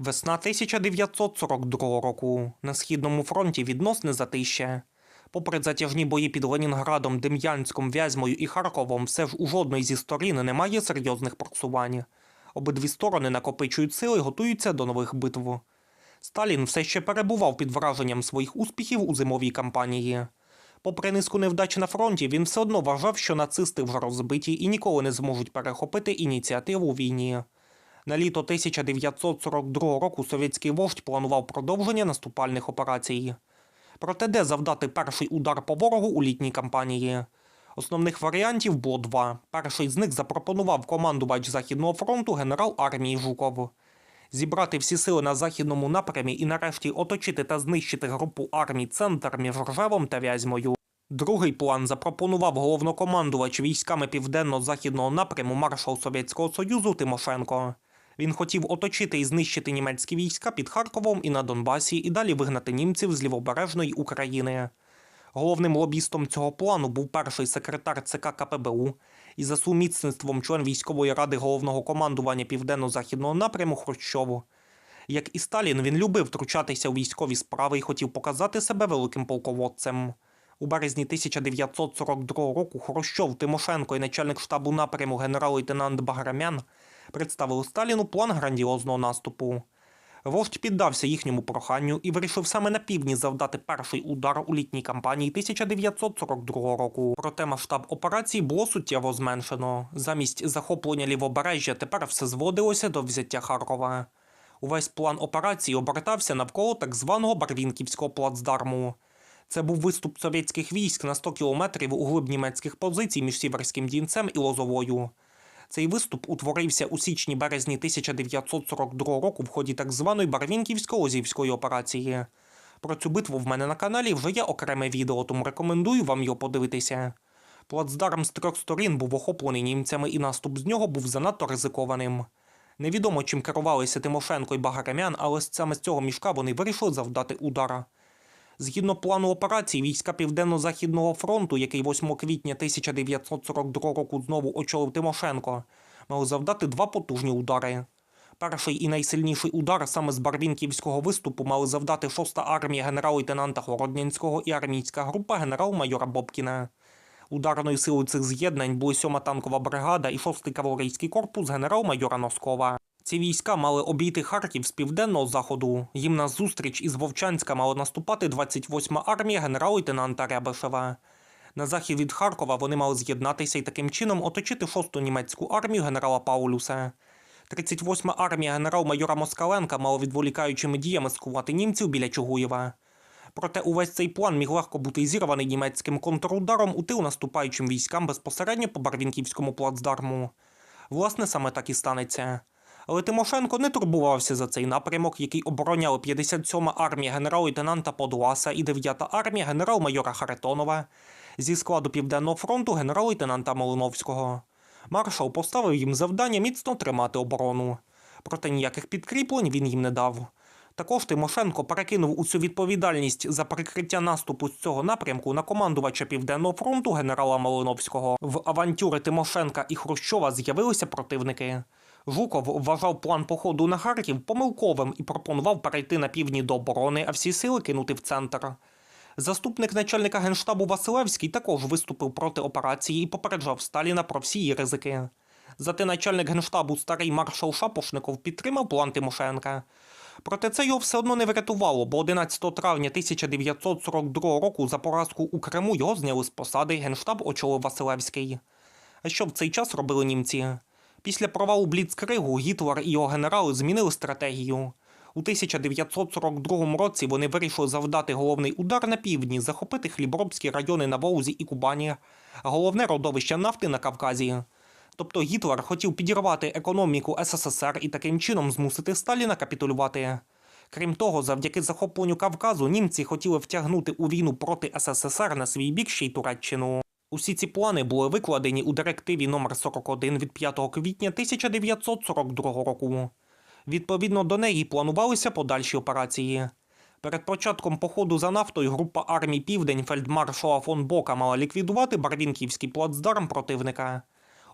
Весна 1942 року. На східному фронті відносне затище. Попри затяжні бої під Ленінградом, Дем'янськом, Вязьмою і Харковом, все ж у жодної зі сторін немає серйозних просувань. Обидві сторони накопичують сили готуються до нових битв. Сталін все ще перебував під враженням своїх успіхів у зимовій кампанії. Попри низку невдач на фронті, він все одно вважав, що нацисти вже розбиті і ніколи не зможуть перехопити ініціативу у війні. На літо 1942 року совєтський вождь планував продовження наступальних операцій. Проте де завдати перший удар по ворогу у літній кампанії? Основних варіантів було два. Перший з них запропонував командувач Західного фронту генерал армії Жуков. Зібрати всі сили на західному напрямі і нарешті оточити та знищити групу армій Центр між Ржевом та Вязьмою. Другий план запропонував головнокомандувач військами південно-західного напряму маршал Совєтського Союзу Тимошенко. Він хотів оточити і знищити німецькі війська під Харковом і на Донбасі і далі вигнати німців з лівобережної України. Головним лобістом цього плану був перший секретар ЦК КПБУ і за сумісництвом член військової ради головного командування південно-західного напряму Хрущов. Як і Сталін, він любив втручатися у військові справи і хотів показати себе великим полководцем. У березні 1942 року Хрущов, Тимошенко і начальник штабу напряму генерал-лейтенант Баграмян представили Сталіну план грандіозного наступу. Вождь піддався їхньому проханню і вирішив саме на півдні завдати перший удар у літній кампанії 1942 року. Проте масштаб операції було суттєво зменшено. Замість захоплення лівобережжя тепер все зводилося до взяття Харкова. Увесь план операції обертався навколо так званого Барвінківського плацдарму. Це був виступ совєтських військ на 100 кілометрів у глиб німецьких позицій між Сіверським Дінцем і Лозовою. Цей виступ утворився у січні-березні 1942 року в ході так званої Барвінківсько-Лозівської операції. Про цю битву в мене на каналі вже є окреме відео, тому рекомендую вам його подивитися. Плацдарм з трьох сторін був охоплений німцями, і наступ з нього був занадто ризикованим. Невідомо, чим керувалися Тимошенко і Багарамян, але саме з цього мішка вони вирішили завдати удара. Згідно плану операції, війська Південно-Західного фронту, який 8 квітня 1942 року знову очолив Тимошенко, мали завдати два потужні удари. Перший і найсильніший удар саме з Барвінківського виступу мали завдати 6-та армія генерал-лейтенанта Городнянського і армійська група генерал-майора Бобкіна. Ударною силою цих з'єднань були 7-та танкова бригада і 6-й кавалерійський корпус генерал-майора Носкова. Ці війська мали обійти Харків з південного заходу. Їм на зустріч із Вовчанська мала наступати 28-ма армія генерал-лейтенанта Рябишева. На захід від Харкова вони мали з'єднатися і таким чином оточити 6-ту німецьку армію генерала Паулюса. 38-ма армія генерал-майора Москаленка мала відволікаючими діями скувати німців біля Чугуєва. Проте увесь цей план міг легко бути зірваний німецьким контрударом у тил наступаючим військам безпосередньо по Барвінківському плацдарму. Власне, саме так і станеться. Але Тимошенко не турбувався за цей напрямок, який обороняли 57-ма армія генерал-лейтенанта Подуаса і 9-та армія генерал-майора Харитонова зі складу Південного фронту генерал-лейтенанта Малиновського. Маршал поставив їм завдання міцно тримати оборону. Проте ніяких підкріплень він їм не дав. Також Тимошенко перекинув усю відповідальність за прикриття наступу з цього напрямку на командувача Південного фронту генерала Малиновського. В авантюри Тимошенка і Хрущова з'явилися противники. Жуков вважав план походу на Харків помилковим і пропонував перейти на півдні до оборони, а всі сили кинути в центр. Заступник начальника генштабу Василевський також виступив проти операції і попереджав Сталіна про всі її ризики. Зате начальник генштабу старий маршал Шапошников підтримав план Тимошенка. Проте це його все одно не врятувало, бо 11 травня 1942 року за поразку у Криму його зняли з посади, генштаб очолив Василевський. А що в цей час робили німці? Після провалу Бліцкригу Гітлер і його генерали змінили стратегію. У 1942 році вони вирішили завдати головний удар на півдні, захопити хліборобські райони на Волзі і Кубані, головне родовище нафти на Кавказі. Тобто Гітлер хотів підірвати економіку СССР і таким чином змусити Сталіна капітулювати. Крім того, завдяки захопленню Кавказу німці хотіли втягнути у війну проти СССР на свій бік ще й Туреччину. Усі ці плани були викладені у директиві номер 41 від 5 квітня 1942 року. Відповідно до неї планувалися подальші операції. Перед початком походу за нафтою група армій Південь фельдмаршала фон Бока мала ліквідувати Барвінківський плацдарм противника.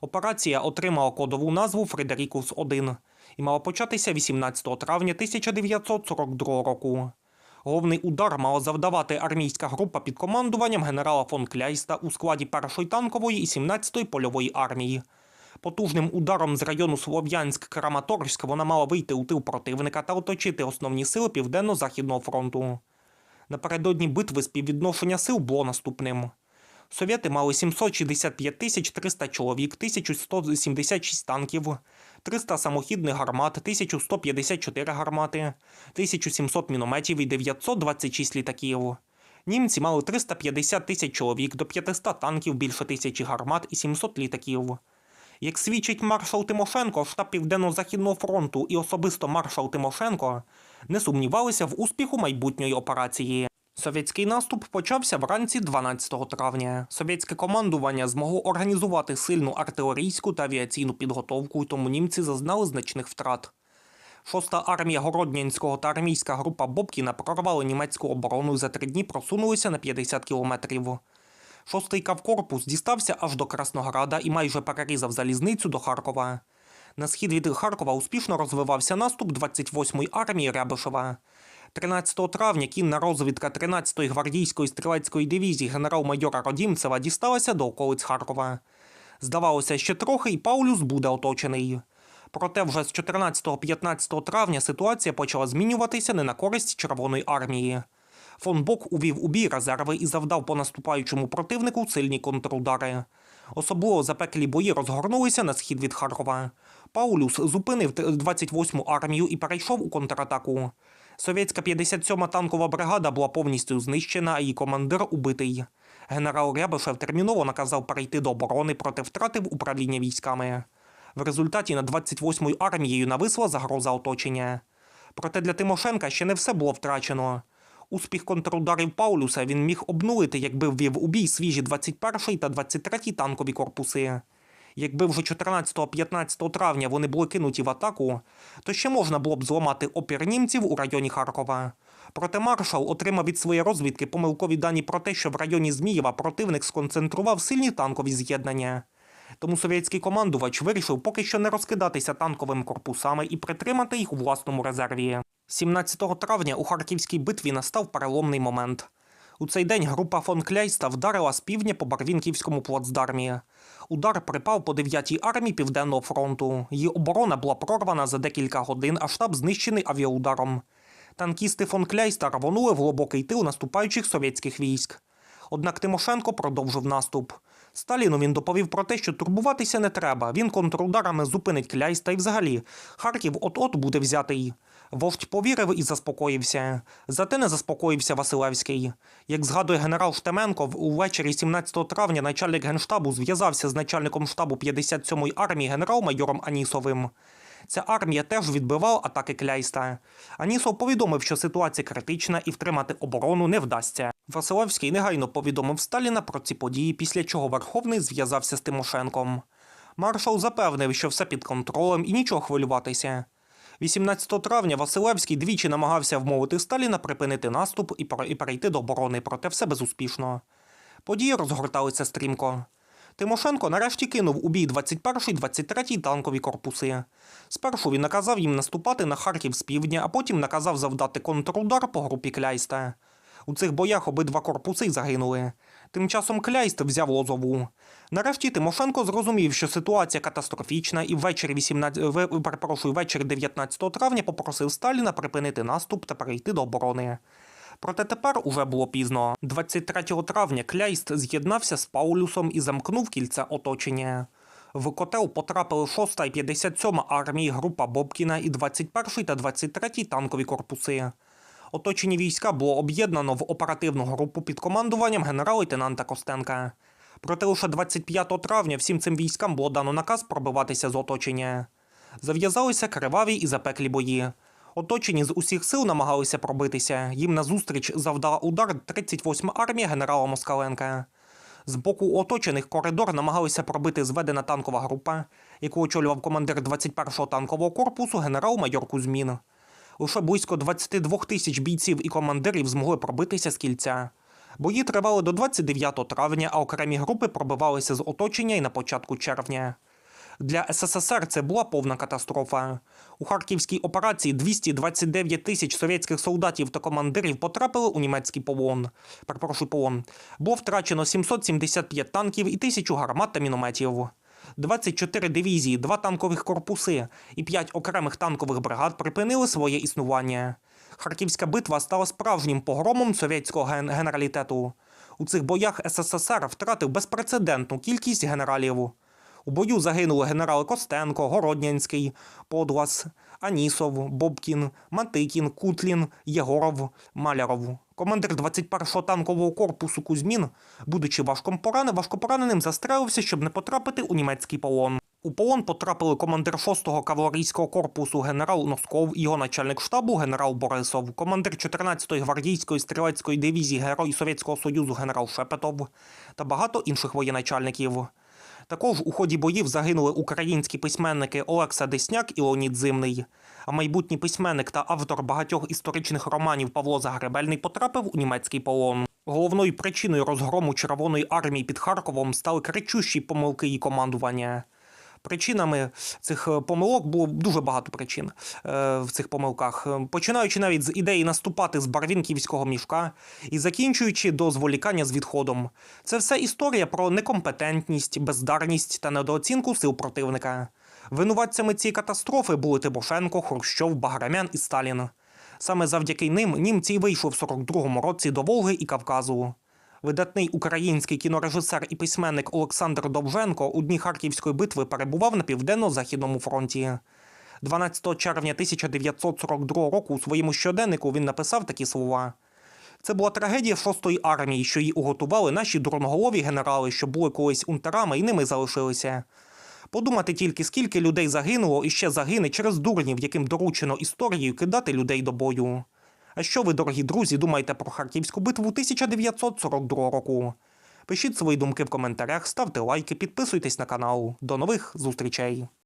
Операція отримала кодову назву Фредерікус 1 і мала початися 18 травня 1942 року. Головний удар мала завдавати армійська група під командуванням генерала фон Кляйста у складі 1-ї танкової і 17-ї польової армії. Потужним ударом з району Слов'янськ-Краматорськ вона мала вийти у тил противника та оточити основні сили Південно-Західного фронту. Напередодні битви співвідношення сил було наступним. Совєти мали 765 тисяч 300 чоловік, 1176 танків, 300 самохідних гармат, 1154 гармати, 1700 мінометів і 926 літаків. Німці мали 350 тисяч чоловік, до 500 танків, більше тисячі гармат і 700 літаків. Як свідчить маршал Тимошенко, штаб Південно-Західного фронту і особисто маршал Тимошенко не сумнівалися в успіху майбутньої операції. Совєтський наступ почався вранці 12 травня. Совєтське командування змогло організувати сильну артилерійську та авіаційну підготовку, тому німці зазнали значних втрат. Шоста армія Городнянського та армійська група Бобкіна прорвали німецьку оборону і за три дні просунулися на 50 кілометрів. Шостий кавкорпус дістався аж до Краснограда і майже перерізав залізницю до Харкова. На схід від Харкова успішно розвивався наступ 28-ї армії Рябишева. 13 травня кінна розвідка 13-ї гвардійської стрілецької дивізії генерал-майора Родімцева дісталася до околиць Харкова. Здавалося, ще трохи і Паулюс буде оточений. Проте вже з 14-15 травня ситуація почала змінюватися не на користь Червоної армії. Фон Бок увів у бій резерви і завдав по наступаючому противнику сильні контрудари. Особливо запеклі бої розгорнулися на схід від Харкова. Паулюс зупинив 28-му армію і перейшов у контратаку. Совєтська 57-ма танкова бригада була повністю знищена, а її командир убитий. Генерал Рябишев терміново наказав перейти до оборони, проте втратив управління військами. В результаті над 28-ю армією нависла загроза оточення. Проте для Тимошенка ще не все було втрачено. Успіх контрударів Паулюса він міг обнулити, якби ввів у бій свіжі 21-й та 23-й танкові корпуси. Якби вже 14-15 травня вони були кинуті в атаку, то ще можна було б зламати опір німців у районі Харкова. Проте маршал отримав від своєї розвідки помилкові дані про те, що в районі Змієва противник сконцентрував сильні танкові з'єднання. Тому совєтський командувач вирішив поки що не розкидатися танковими корпусами і притримати їх у власному резерві. 17 травня у Харківській битві настав переломний момент. У цей день група фон Кляйста вдарила з півдня по Барвінківському плацдармі. Удар припав по 9-й армії Південного фронту. Її оборона була прорвана за декілька годин, а штаб знищений авіаударом. Танкісти фон Кляйста рвонули в глибокий тил наступаючих совєтських військ. Однак Тимошенко продовжив наступ. Сталіну він доповів про те, що турбуватися не треба. Він контрударами зупинить Кляйста і взагалі. Харків от-от буде взятий. Вождь повірив і заспокоївся. Зате не заспокоївся Василевський. Як згадує генерал Штеменков, увечері 17 травня начальник генштабу зв'язався з начальником штабу 57-ї армії генерал-майором Анісовим. Ця армія теж відбивала атаки Кляйста. Анісов повідомив, що ситуація критична і втримати оборону не вдасться. Василевський негайно повідомив Сталіна про ці події, після чого Верховний зв'язався з Тимошенком. Маршал запевнив, що все під контролем і нічого хвилюватися. 18 травня Василевський двічі намагався вмовити Сталіна припинити наступ і перейти до оборони, проте все безуспішно. Події розгорталися стрімко. Тимошенко нарешті кинув у бій 21-й, 23-й танкові корпуси. Спершу він наказав їм наступати на Харків з півдня, а потім наказав завдати контрудар по групі Кляйста. У цих боях обидва корпуси загинули. Тим часом Кляйст взяв Лозову. Нарешті Тимошенко зрозумів, що ситуація катастрофічна, і ввечері 18, в- перепрошую, ввечері 19 травня попросив Сталіна припинити наступ та перейти до оборони. Проте тепер уже було пізно. 23 травня Кляйст з'єднався з Паулюсом і замкнув кільце оточення. В котел потрапили 6 і 57 армії, група Бобкіна і 21 та 23 танкові корпуси. Оточені війська було об'єднано в оперативну групу під командуванням генерал-лейтенанта Костенка. Проте лише 25 травня всім цим військам було дано наказ пробиватися з оточення. Зав'язалися криваві і запеклі бої. Оточені з усіх сил намагалися пробитися. Їм назустріч завдала удар 38 армія генерала Москаленка. З боку оточених коридор намагалися пробити зведена танкова група, яку очолював командир 21-го танкового корпусу генерал-майор Кузьмін. Лише близько 22 тисяч бійців і командирів змогли пробитися з кільця. Бої тривали до 29 травня, а окремі групи пробивалися з оточення і на початку червня. Для СССР це була повна катастрофа. У харківській операції 229 тисяч совєтських солдатів та командирів потрапили у німецький полон. Перепрошую, полон. Було втрачено 775 танків і тисячу гармат та мінометів. 24 дивізії, 2 танкових корпуси і 5 окремих танкових бригад припинили своє існування. Харківська битва стала справжнім погромом совєтського ген- генералітету. У цих боях СССР втратив безпрецедентну кількість генералів. У бою загинули генерали Костенко, Городнянський, Подлас, Анісов, Бобкін, Матикін, Кутлін, Єгоров, Маляров. Командир 21-го танкового корпусу Кузьмін, будучи важком поране, важкопораненим, застрелився, щоб не потрапити у німецький полон. У полон потрапили командир 6-го кавалерійського корпусу генерал Носков, його начальник штабу генерал Борисов, командир 14-ї гвардійської стрілецької дивізії Герой Совєтського Союзу генерал Шепетов та багато інших воєначальників. Також у ході боїв загинули українські письменники Олекса Десняк і Леонід Зимний. А майбутній письменник та автор багатьох історичних романів Павло Загребельний потрапив у німецький полон. Головною причиною розгрому Червоної армії під Харковом стали кричущі помилки її командування. Причинами цих е, помилок було дуже багато причин е, в цих помилках, Е, починаючи навіть з ідеї наступати з барвінківського мішка і закінчуючи до зволікання з відходом. Це все історія про некомпетентність, бездарність та недооцінку сил противника. Винуватцями цієї катастрофи були Тимошенко, Хрущов, Баграмян і Сталін. Саме завдяки ним німці вийшли в 42-му році до Волги і Кавказу. Видатний український кінорежисер і письменник Олександр Довженко у дні Харківської битви перебував на південно-західному фронті. 12 червня 1942 року у своєму щоденнику він написав такі слова. Це була трагедія шостої армії, що її уготували наші дурноголові генерали, що були колись унтерами і ними залишилися. Подумати тільки, скільки людей загинуло і ще загине через дурнів, яким доручено історією кидати людей до бою. А що ви, дорогі друзі, думаєте про Харківську битву 1942 року? Пишіть свої думки в коментарях, ставте лайки, підписуйтесь на канал. До нових зустрічей!